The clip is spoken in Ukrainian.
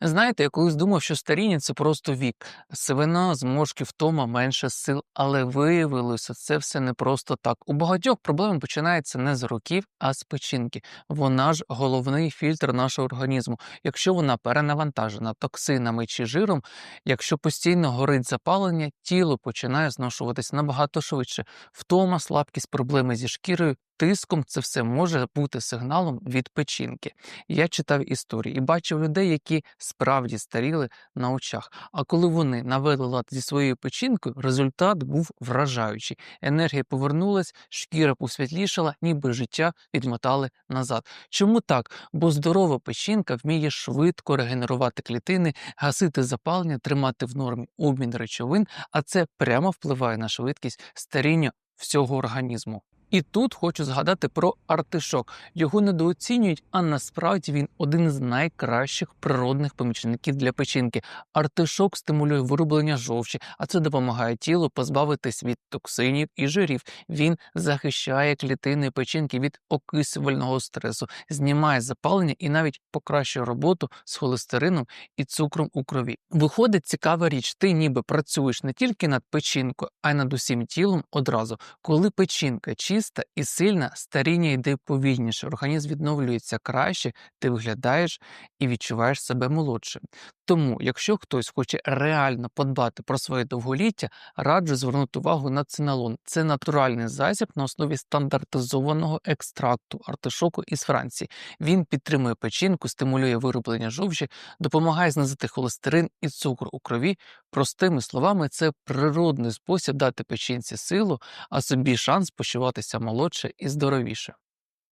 Знаєте, я колись думав, що старіння це просто вік, сивина, зможки, втома, менше сил, але виявилося, це все не просто так. У багатьох проблеми починається не з років, а з печінки. Вона ж головний фільтр нашого організму. Якщо вона перенавантажена токсинами чи жиром, якщо постійно горить запалення, тіло починає зношуватись набагато швидше. Втома, слабкість, проблеми зі шкірою. Тиском це все може бути сигналом від печінки. Я читав історії і бачив людей, які справді старіли на очах. А коли вони навели лад зі своєю печінкою, результат був вражаючий. Енергія повернулась, шкіра посвітлішала, ніби життя відмотали назад. Чому так? Бо здорова печінка вміє швидко регенерувати клітини, гасити запалення, тримати в нормі обмін речовин, а це прямо впливає на швидкість старіння всього організму. І тут хочу згадати про артишок. Його недооцінюють, а насправді він один з найкращих природних помічників для печінки. Артишок стимулює вироблення жовчі, а це допомагає тілу позбавитись від токсинів і жирів. Він захищає клітини печінки від окислювального стресу, знімає запалення і навіть покращує роботу з холестерином і цукром у крові. Виходить цікава річ, ти ніби працюєш не тільки над печінкою, а й над усім тілом одразу. Коли печінка чиста і сильна, старіння йде повільніше, організм відновлюється краще, ти виглядаєш і відчуваєш себе молодшим. Тому, якщо хтось хоче реально подбати про своє довголіття, раджу звернути увагу на циналон. Це натуральний засіб на основі стандартизованого екстракту артишоку із Франції. Він підтримує печінку, стимулює вироблення жовчі, допомагає знизити холестерин і цукор у крові. Простими словами, це природний спосіб дати печінці силу, а собі шанс почуватися молодше і здоровіше.